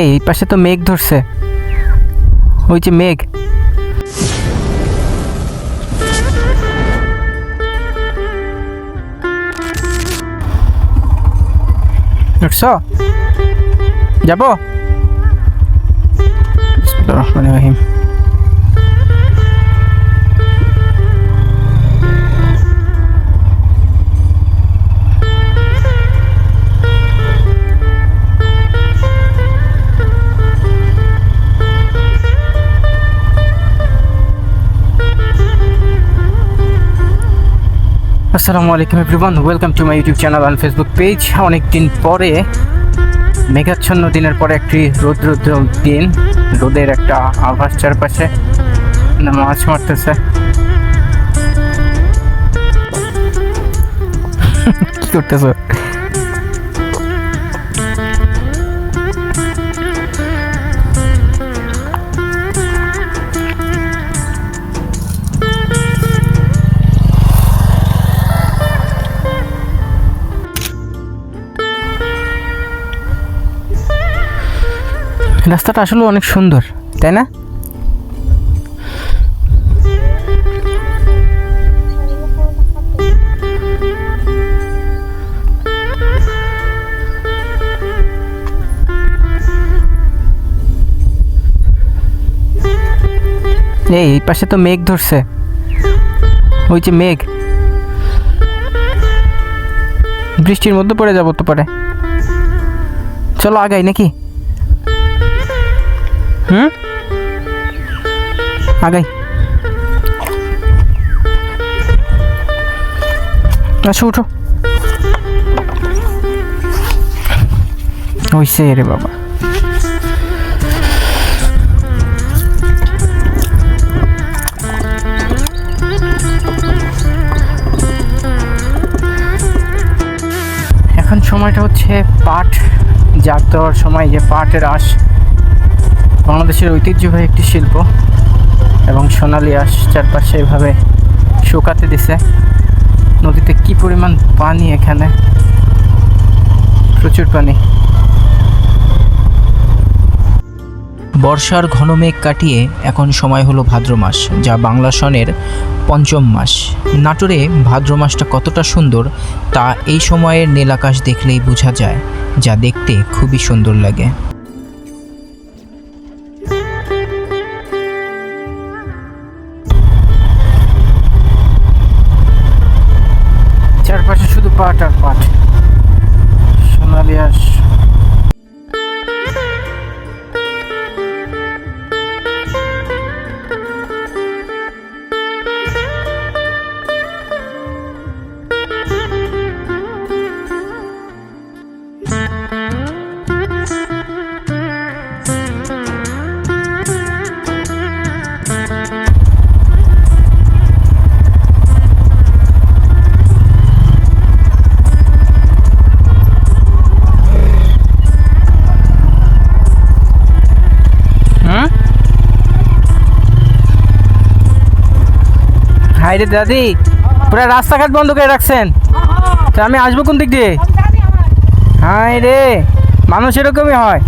এই এই পাশে তো মেঘ ধরছে। ওই যে মেঘ। উঠছ যাব? রহমান রহিম। আসসালামু আলাইকুম everyone welcome to my YouTube channel and Facebook page অনেক দিন পরে, মেঘাচ্ছন্ন দিনের পরে একটি রৌদ্র দিন, রোদের একটা আভাস চারপাশে মাছ মারতেছে কি করতেছ? রাস্তাটা আসলে অনেক সুন্দর, তাই না? এই এই পাশে তো মেঘ ধরছে। ওই যে মেঘ। বৃষ্টির মধ্যে পড়ে যাব তো পারে। চলো আগাই নাকি? হুম? আগাই। আচ্ছা উঠো। ওইসে রে বাবা। এখন সময়টা হচ্ছে পাট জাগ দেওয়ার সময় যে পাটের আঁশ। বাংলাদেশের ঐতিহ্যবাহী একটি শিল্প এবং সোনালি আঁশ চারপাশে এভাবে শুকাতে দিছে। নদীতে কি পরিমাণ পানি এখানে? প্রচুর পানি। বর্ষার ঘন মেঘ কাটিয়ে এখন সময় হলো ভাদ্র মাস, যা বাংলা সনের পঞ্চম মাস। নাটোরে ভাদ্র মাসটা কতটা সুন্দর, তা এই সময়ের নীল আকাশ দেখলেই বোঝা যায়, যা দেখতে খুবই সুন্দর লাগে। চারপাশে শুধু হাই রে দাদি, পুরো রাস্তাঘাট বন্ধ করে রাখছেন। তা আমি আসব কোন দিক দিয়ে? হ্যাঁ রে, মানুষ এরকমই হয়।